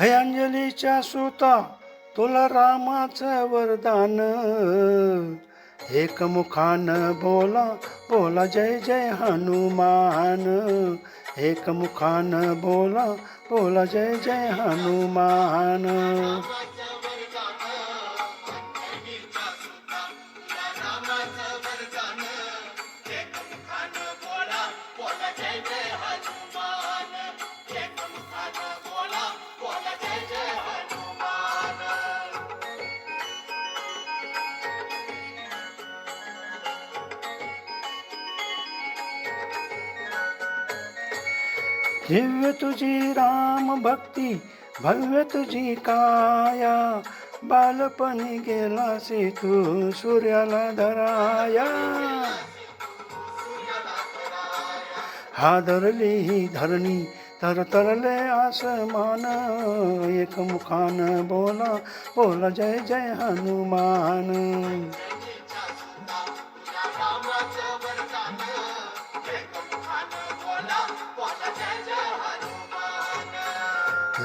हे अंजलीच्या सुता तुला रामाचं वरदान. एकमुखान बोला बोला जय जय हनुमान. एकमुखान बोला बोला जय जय हनुमान. दिव्य तुझी राम भक्ती भव्य तुझी काया. बालपणी गेलासी तू सूर्याला धराया. हादरली ही धरणी तर तरले आसमान. एक मुखान बोला बोला जय जय हनुमान.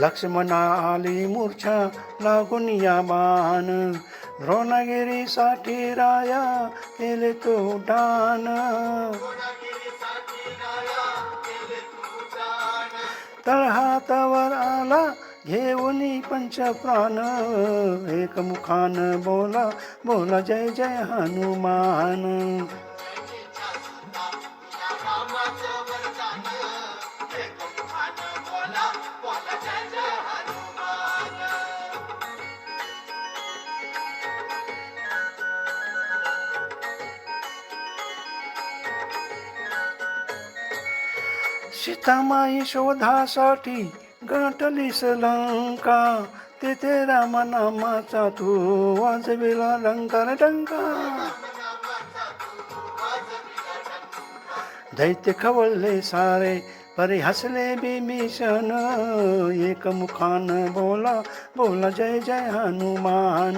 लक्ष्मणा आली मूर्छा लागून या बाण. द्रोणगिरीसाठी राया केले तो डान तळहातावर आला घेऊन पंचप्राण एकमुखान बोला बोला जय जय हनुमान. सीतामाई शोधासाठी गाठली लंका तेथे रामनामाचा तू वाजविला लंकार डंका. दैत्य खवळले सारे परी हसले बिभीषण एकमुखान बोला बोला जय जय हनुमान.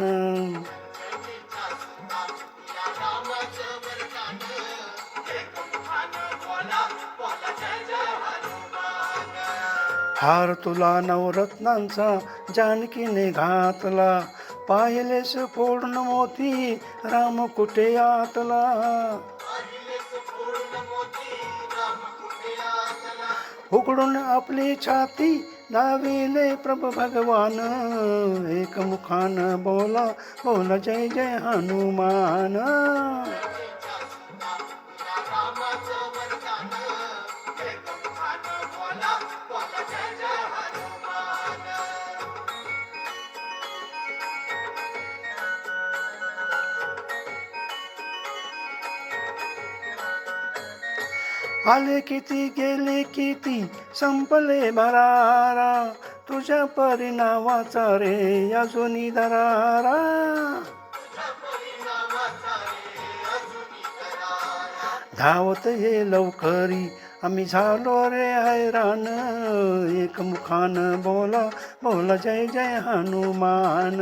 हार तुला नवरत्नांचा जानकीने घातला. पाहिलेस पूर्ण मोती राम कुठे आतला? उघडून आपली छाती दाविले प्रभु भगवान. एकमुखान बोला बोला जय जय हनुमान. आले किती गेले किती? संपले भरारा. तुझ्या परिणामाचा रे अजून दरारा. धावत ये लवकरी. आम्ही झालो रे हैराण एकमुखान बोला बोला जय जय हनुमान.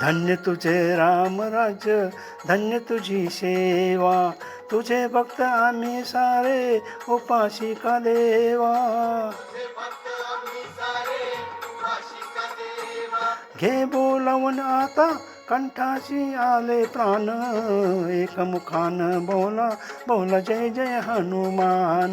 धन्य तुझे राम राज्य धन्य तुझी सेवा. तुझे भक्त आम्ही सारे उपाशी का देवा. घे बोलावून आता कंठाशी आले प्राण. एकमुखान बोला बोला जय जय हनुमान.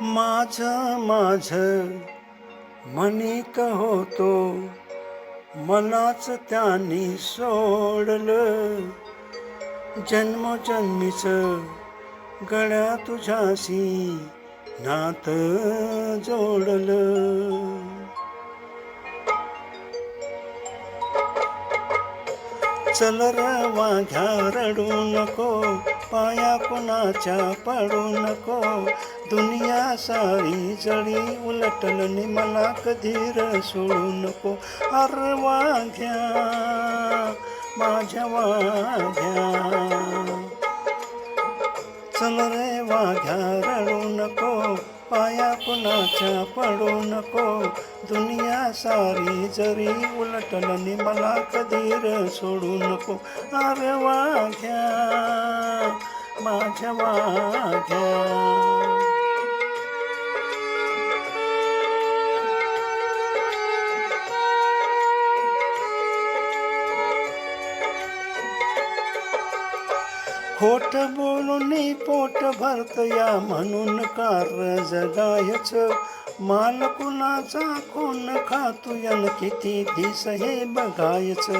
माझ माझ. म्हणीत होतो मलाच त्यांनी सोडलं. जन्मजन्मीच गळ्या तुझ्याशी नात जोडलं. चल र वाघ्या रडू नको पाया कुणाच्या पडू नको. दुनिया सारी जळी उलटल नि मला कधीर सोडू नको. अरवा वाघ्या माझ्या वाघ्या. चल रे वाघ्या रडू नको पाया कुणाच्या पडू नको. दुनिया सारी जरी उलटलनी मला कधीर सोडू नको. अरे वाघ्या माझ्या वाघ्या. खोट बोलून पोट भरत या म्हणून कार जगायच. माल कुणाचा कोण खातू यन किती दिस हे बघायच.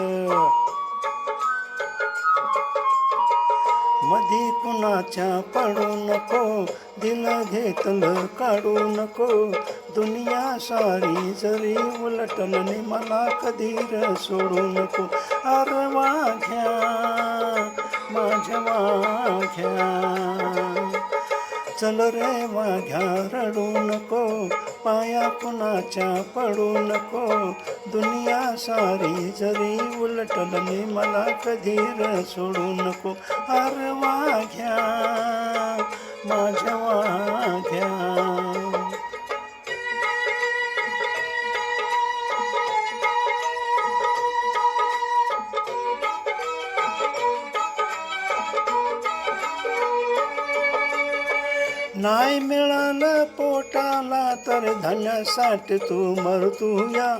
मधी कुणाच्या पडू नको दिल घेतलं काढू नको. दुनिया सारी जरी उलटलनी मला कधी र सोडू नको. अर वाघ्या माझ्या वाघ्या. चल रे वाघ्या रडू नको पाया कुणाच्या पडू नको. दुनिया सारी जरी उलटलनी मला कधी र सोडू नको. अरे वाघ्या माझ्या वाघ्या. नाही मिळालं पोटाला तर धनासाठी तू मरतू या.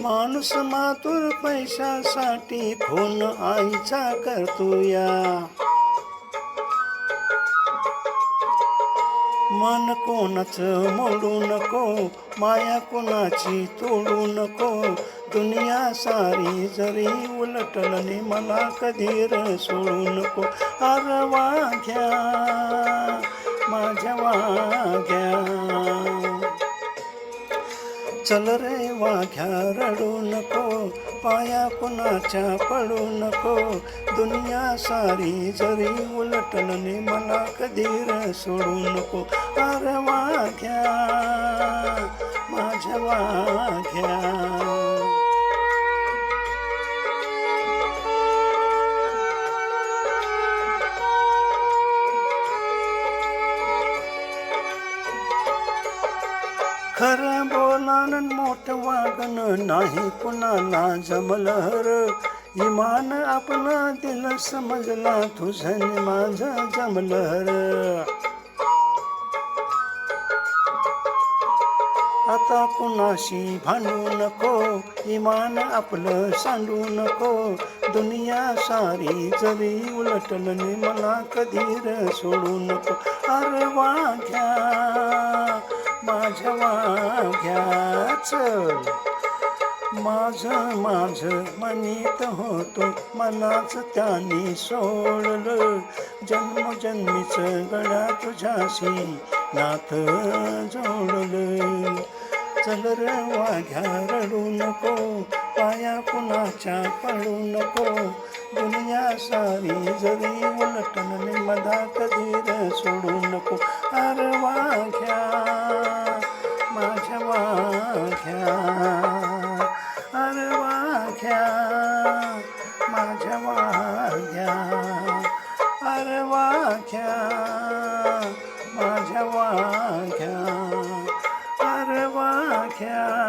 माणूस मातूर पैशासाठी खून आईचा करतो या. मन कोणाचं मोडू नको माया कोणाची तोडू नको. दुनिया सारी जरी उलटलने मला कधी सोडू नको. अर वाघ्या माझ्या वाघ्या. चल रे वाघ्या रडू नको. पाया कुणाच्या पडू नको. दुनिया सारी जरी उलटलने मला कधी र सोडू नको. अरे वाघ्या माझ्या वाघ्या. खरं बोलान मोठं वागणं नाही कुणाला जमलं र इमान आपलं दिल समजला तुझं माझं जमलं आता कुणाशी भांडू नको इमान आपलं सांडू नको. दुनिया सारी जरी उलटलं मला कधी सोडू नको. अरे वाघ्या माझ्या वाघ्याच. चल माझ माझ मनीत होतो मलाच त्याने सोडलं. जन्मजन्मीच गडा तुझ्याशी नाथ जोडलं. चल रे वाघ्या रडू नको पाया कुणाच्या पडू नको. दुनिया सारी जरी उलटन नि मधा सोडू नको. अर वाघ्या माझ्या वाघ्या अर वाघ्या माझ्या वाघ्या अर वाघ्या माझ्या वाघ्या. अरे वाघ्या माझ्या वाघ्या